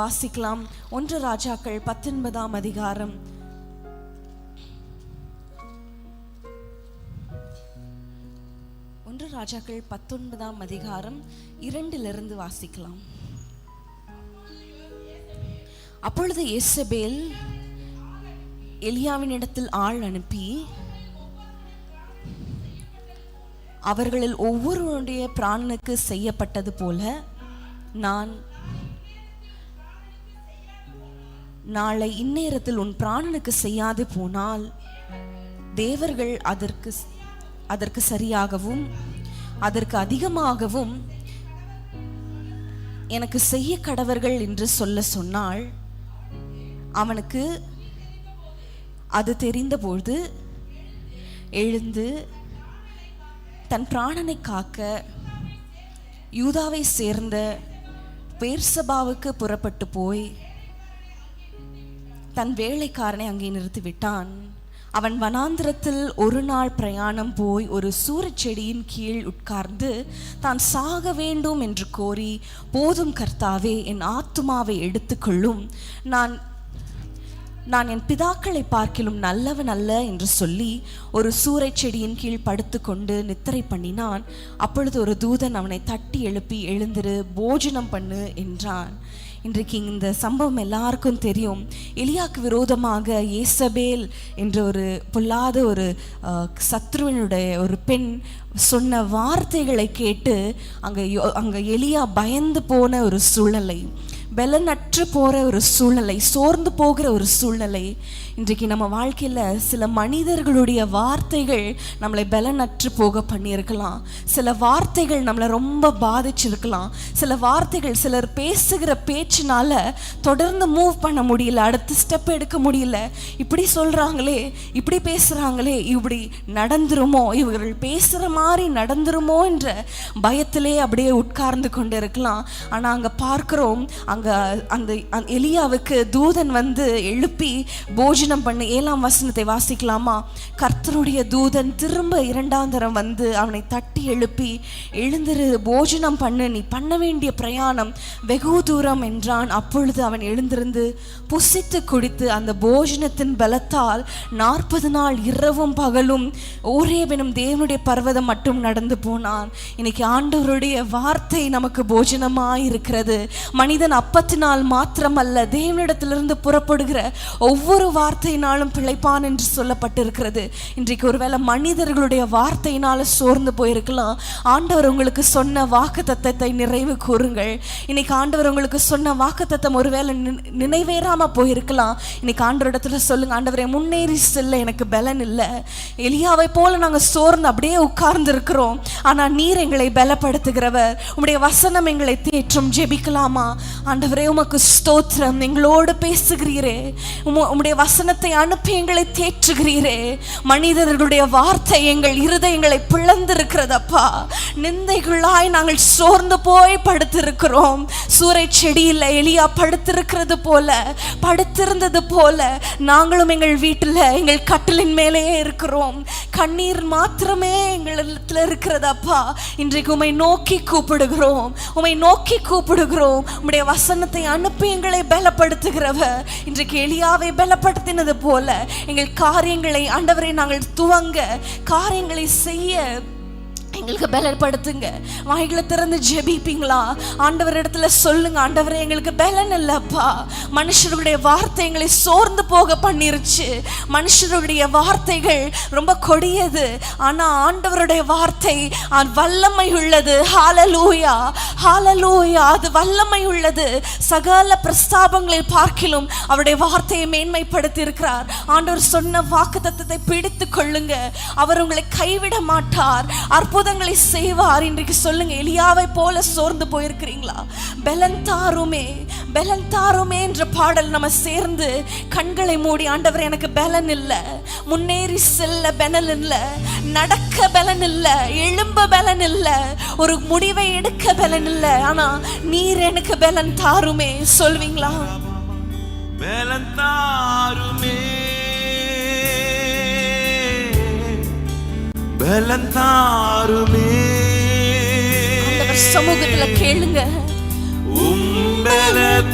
வாசிக்கலாம். ஒன்று ராஜாக்கள் பத்தொன்பதாம் அதிகாரம். ஒன்று ராஜாக்கள் பத்தொன்பதாம் அதிகாரம். இரண்டிலிருந்து வாசிக்கலாம். அப்பொழுது எசபேல் எலியாவினிடத்தில் ஆள் அனுப்பி அவர்களில் ஒவ்வொருவருடைய பிராணனுக்கு செய்யப்பட்டது போல நான் நாளை இந்நேரத்தில் உன் பிராணனுக்கு செய்யாது போனால் தேவர்கள் அதற்கு அதற்கு சரியாகவும் அதற்கு அதிகமாகவும் எனக்கு செய்ய கடவர்கள் என்று சொல்ல சொன்னால் அவனுக்கு அது தெரிந்தபோது எழுந்து தன் பிராணனை காக்க யூதாவை சேர்ந்த பேர்சபாவுக்கு புறப்பட்டு போய் தன் வேலைக்காரனை அங்கே நிறுத்திவிட்டான். அவன் வனாந்திரத்தில் ஒரு நாள் பிரயாணம் போய் ஒரு சூரச்செடியின் கீழ் உட்கார்ந்து தான் சாக வேண்டும் என்று கோரி போதும் கர்த்தாவே என் ஆத்துமாவை எடுத்துக்கொள்ளும். நான் நான் என் பிதாக்களை பார்க்கிலும் நல்லவன் அல்ல என்று சொல்லி ஒரு சூறை செடியின் கீழ் படுத்துக்கொண்டு நித்திரை பண்ணினான். அப்பொழுது ஒரு தூதன் அவனை தட்டி எழுப்பி எழுந்திரு போஜனம் பண்ணு என்றான். இன்றைக்கு இந்த சம்பவம் எல்லாருக்கும் தெரியும். எலியாக்கு விரோதமாக ஏசபேல் என்ற ஒரு பொல்லாத ஒரு சத்ருவினுடைய சத்ருவனுடைய ஒரு பெண் சொன்ன வார்த்தைகளை கேட்டு அங்கே அங்கே எலியா பயந்து போன ஒரு சூழ்நிலை. பலனற்று போகிற ஒரு சூழ்நிலை சோர்ந்து போகிற ஒரு சூழ்நிலை. இன்றைக்கு நம்ம வாழ்க்கையில் சில மனிதர்களுடைய வார்த்தைகள் நம்மளை பலனற்று போக பண்ணியிருக்கலாம். சில வார்த்தைகள் நம்மளை ரொம்ப பாதிச்சிருக்கலாம். சில வார்த்தைகள் சிலர் பேசுகிற பேச்சினால தொடர்ந்து மூவ் பண்ண முடியல அடுத்த ஸ்டெப் எடுக்க முடியல. இப்படி சொல்கிறாங்களே இப்படி பேசுகிறாங்களே இப்படி நடந்துருமோ இவர்கள் பேசுகிற மாதிரி நடந்துருமோ என்ற பயத்திலே அப்படியே உட்கார்ந்து கொண்டு இருக்கலாம் ஆனால் அங்கே பார்க்குறோம் அங்கே அந்த எலியாவுக்கு தூதன் வந்து எழுப்பி போஜனம் பண்ணி ஏழாம் வசனத்தை வாசிக்கலாமா? கர்த்தருடைய தூதன் திரும்ப இரண்டாம் தரம் வந்து அவனை தட்டி எழுப்பி எழுந்திரு போஜனம் பண்ணு நீ பண்ண வேண்டிய பிரயாணம் வெகு தூரம் என்றான். அப்பொழுது அவன் எழுந்திருந்து புசித்து குடித்து அந்த போஜனத்தின் பலத்தால் நாற்பது நாள் இரவும் பகலும் ஓரேபெனும் தேவனுடைய பர்வதம் மட்டும் நடந்து போனான். இன்னைக்கு ஆண்டவருடைய வார்த்தை நமக்கு போஜனமாக இருக்கிறது மனிதன் அப்பத்தினால் அல்ல தேவனிடத்திலிருந்து புறப்படுகிற ஒவ்வொரு வார்த்தையினாலும் பிழைப்பான் என்று சொல்லப்பட்டிருக்கிறது. இன்றைக்கு ஒருவேளை மனிதர்களுடைய வார்த்தையினால சோர்ந்து போயிருக்கலாம். ஆண்டவர் உங்களுக்கு சொன்ன வாக்கு தத்தத்தை நிறைவு கூறுங்கள். இன்னைக்கு ஆண்டவர் உங்களுக்கு சொன்ன வாக்கு தத்தம் ஒருவேளை நினை- நினைவேறாம போயிருக்கலாம். இன்னைக்கு ஆண்டவரிடத்துல சொல்லுங்க ஆண்டவரே முன்னேறி செல்ல எனக்கு பலன் இல்லை. எலியாவை போல நாங்கள் சோர்ந்து அப்படியே உட்கார்ந்து இருக்கிறோம் ஆனால் நீர் எங்களை பலப்படுத்துகிறவர். உங்களுடைய வசனம் எங்களை தேற்றும். ஜெபிக்கலாமா? ஆண்டவரே உமக்கு ஸ்தோத்திரம். எங்களோடு பேசுகிறீரே. உம உம்முடைய வசனத்தை அனுப்பி எங்களை தேற்றுகிறீரே. மனிதர்களுடைய வார்த்தை எங்கள் இருதயங்களை பிளந்திருக்கிறதப்பா. நிந்தைகளாய் நாங்கள் சோர்ந்து போய் படுத்திருக்கிறோம். சூறை செடியில் எலியா படுத்திருக்கிறது போல படுத்திருந்தது போல நாங்களும் எங்கள் வீட்டில் எங்கள் கட்டிலின் மேலேயே இருக்கிறோம். கண்ணீர் மாத்திரமே எங்களிடத்தில் இருக்கிறதப்பா. இன்றைக்கு உமை நோக்கி கூப்பிடுகிறோம். உமை நோக்கி கூப்பிடுகிறோம். உம்முடைய வசனத்தை அனுப்பி எங்களை பலப்படுத்துகிறவர். இன்றைக்கு எளியாவை பலப்படுத்தினது போல எங்கள் காரியங்களை ஆண்டவரை நாங்கள் துவங்க காரியங்களை செய்ய எங்களுக்கு பலப்படுத்துங்க. வாய்களை திறந்து ஜெபிப்பீங்களா? ஆண்டவர் இடத்துல சொல்லுங்க ஆண்டவரே எங்களுக்கு பலன் இல்லப்பா. மனுஷருடைய வார்த்தை எங்களை சோர்ந்து போக பண்ணிருச்சு. மனுஷருடைய வார்த்தைகள் ரொம்ப கொடியது. ஆனா ஆண்டவருடைய வார்த்தை வல்லமை உள்ளது. ஹாலலூயா ஹாலலூயா அது வல்லமை உள்ளது. சகல பிரஸ்தாபங்களை பார்க்கிலும் அவருடைய வார்த்தையை மேன்மைப்படுத்தி இருக்கிறார் ஆண்டவர் சொன்ன வாக்கு தத்துவத்தை பிடித்து கொள்ளுங்க. அவர் உங்களை கைவிட மாட்டார். அற்புதம் அற்புதங்களை செய்வார் இன்றைக்கு சொல்லுங்க. எலியாவை போல சோர்ந்து போயிருக்கிறீங்களா? பெலன் தாருமே பெலன் தாருமே என்ற பாடல் நம்ம சேர்ந்து கண்களை மூடி ஆண்டவர் எனக்கு பெலன் இல்லை. முன்னேறி செல்ல பலன் இல்லை. நடக்க பெலன் இல்லை. எழும்ப பெலன் இல்லை. ஒரு முடிவை எடுக்க பெலன் இல்லை. ஆனா நீர் எனக்கு பெலன் தாருமே சொல்வீங்களா? பலன் தாருமே. பலன் தாருமே சமூகத்துல கேளுங்க. உம் பலத்தால்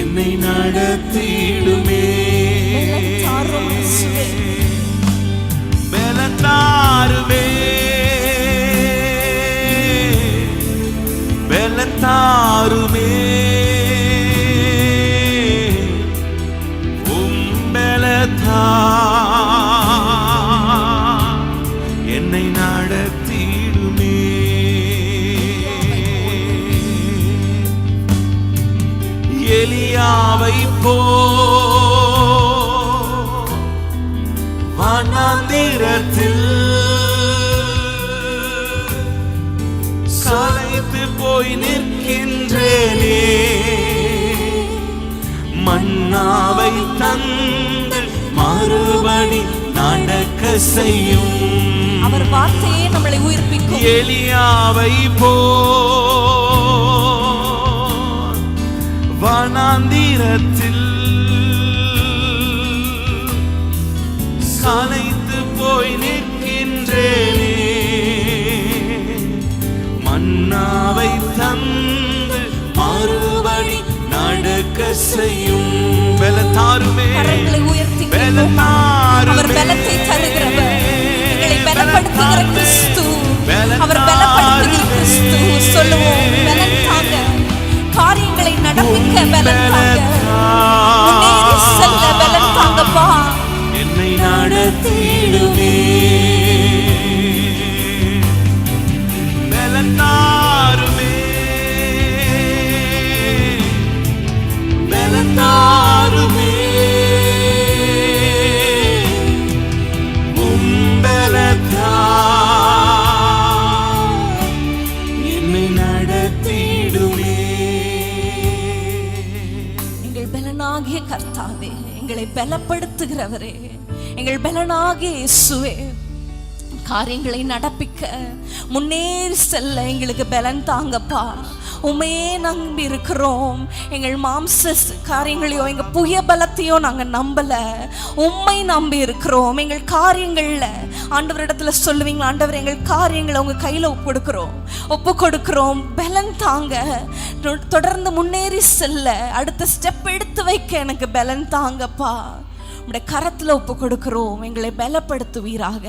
என்னை நடத்திடுமே. எலியாவை போ. வனாந்திரத்தில் சாய்த்து போய் நிற்கின்றேனே. மன்னாவை தந்து மறுபடி நடக்க செய்யும். அவர் வார்த்தையே நம்மளை உயிர்ப்பிக்கும். எலியாவை போ. வனாந்திரத்தில் சாலைத்து போய் நிற்கின்றேனே. மன்னாவை தந்து மறுபடி நடக்க செய்யும் பலத்தாருமே. பலத்தை தருகிறவர். பலப்படுத்துகிற கிறிஸ்து. அவர் பலப்படுத்துகிற கிறிஸ்து. சொல்லுவோம். நடப்பிக்க பலன் தாங்க எங்களை பலப்படுத்துகிறவரே. எங்கள் பலனாகிய இயேசுவே. காரியங்களை நடப்பிக்க. முன்னேறி செல்ல எங்களுக்கு பலன் தாங்கப்பா. உமையே நம்பி இருக்கிறோம் எங்கள் மாம்ச காரியங்களையோ எங்கள் புய பலத்தையோ நாங்கள் நம்பலை. உம்மை நம்பி இருக்கிறோம் எங்கள் காரியங்களில் ஆண்டவரிடத்துல சொல்லுவீங்களா? ஆண்டவர் எங்கள் காரியங்களை உங்கள் கையில் ஒப்பு கொடுக்குறோம். ஒப்பு கொடுக்குறோம். பலன் தாங்க. தொ- தொடர்ந்து முன்னேறி செல்ல. அடுத்த ஸ்டெப் எடுத்து வைக்க எனக்கு பலன் தாங்கப்பா. உங்களுடைய கரத்தில் ஒப்பு கொடுக்குறோம். எங்களை பலப்படுத்துவீராக.